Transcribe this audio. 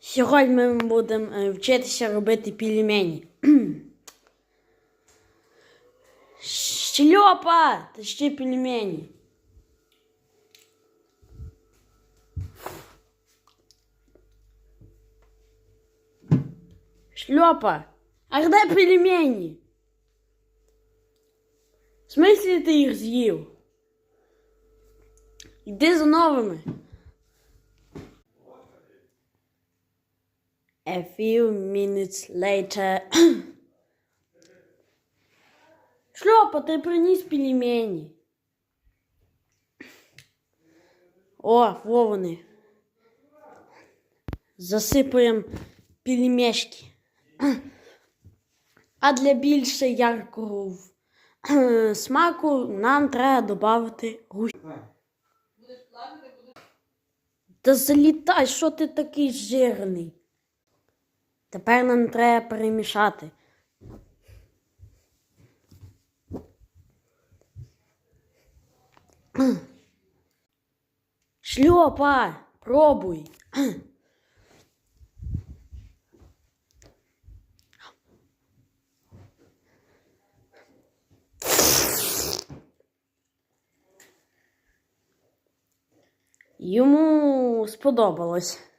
Сьогодні ми будемо е, вчитися робити пельмені. Шльопа! Ще пельмені. Шльопа! А де пельмені? В смислі ти їх з'їв? Йди за новими. A few minutes later. Шльопа, ти приніс пельмені. О, во вони. Засипаємо пельмешки. А для більш яркого смаку нам треба додати гущ. Та залітай, що ти такий жирний? Тепер нам треба перемішати. Шльопа, пробуй. Йому сподобалось.